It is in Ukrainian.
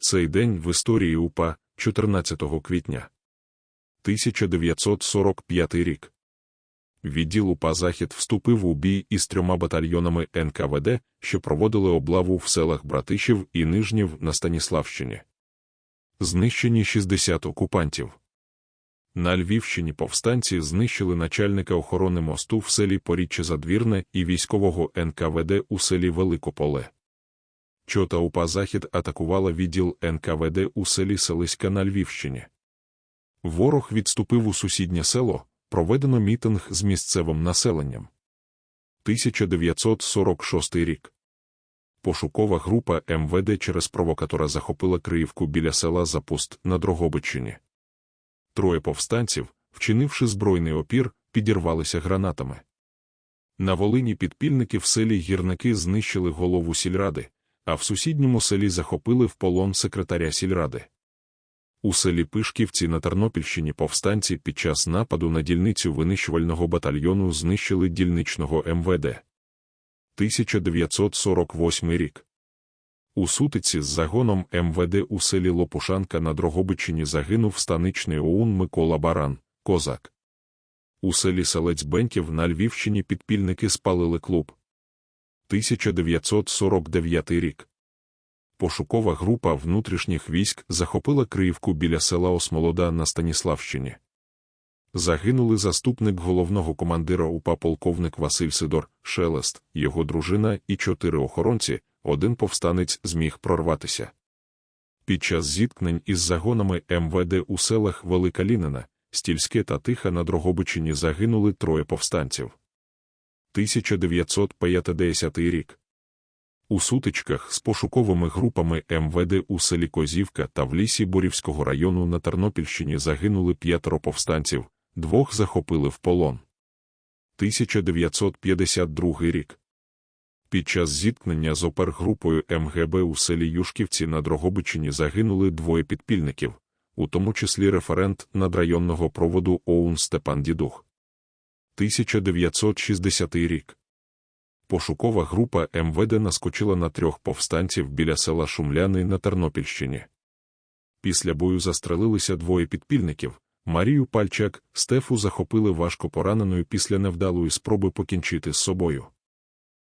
Цей день в історії УПА 14 квітня. 1945 рік. Відділ УПА Захід вступив у бій із трьома батальйонами НКВД, що проводили облаву в селах Братишів і Нижнів на Станіславщині. Знищені 60 окупантів. На Львівщині повстанці знищили начальника охорони мосту в селі Поріччя Задвірне і військового НКВД у селі Великополе. Чота УПА Захід атакувала відділ НКВД у селі Селиська на Львівщині. Ворог відступив у сусіднє село, проведено мітинг з місцевим населенням. 1946 рік. Пошукова група МВД через провокатора захопила Криївку біля села Запуст на Дрогобичині. Троє повстанців, вчинивши збройний опір, підірвалися гранатами. На Волині підпільники в селі гірники знищили голову сільради, а в сусідньому селі захопили в полон секретаря сільради. У селі Пишківці на Тернопільщині повстанці під час нападу на дільницю винищувального батальйону знищили дільничного МВД. 1948 рік. У сутиці з загоном МВД у селі Лопушанка на Дрогобичині загинув станичний ОУН Микола Баран, козак. У селі Селець Беньків на Львівщині підпільники спалили клуб. 1949 рік. Пошукова група внутрішніх військ захопила Криївку біля села Осмолода на Станіславщині. Загинули заступник головного командира УПА полковник Василь Сидор, Шелест, його дружина і чотири охоронці, один повстанець зміг прорватися. Під час зіткнень із загонами МВД у селах Велика Лінина, Стільське та Тиха на Дрогобичині загинули троє повстанців. 1950 рік. У сутичках з пошуковими групами МВД у селі Козівка та в лісі Борівського району на Тернопільщині загинули п'ятеро повстанців, двох захопили в полон. 1952 рік. Під час зіткнення з опергрупою МГБ у селі Юшківці на Дрогобичині загинули двоє підпільників, у тому числі референт надрайонного проводу ОУН Степан Дідух. 1960 рік. Пошукова група МВД наскочила на трьох повстанців біля села Шумляни на Тернопільщині. Після бою застрелилися двоє підпільників. Марію Пальчак, Стефу захопили важко пораненою після невдалої спроби покінчити з собою.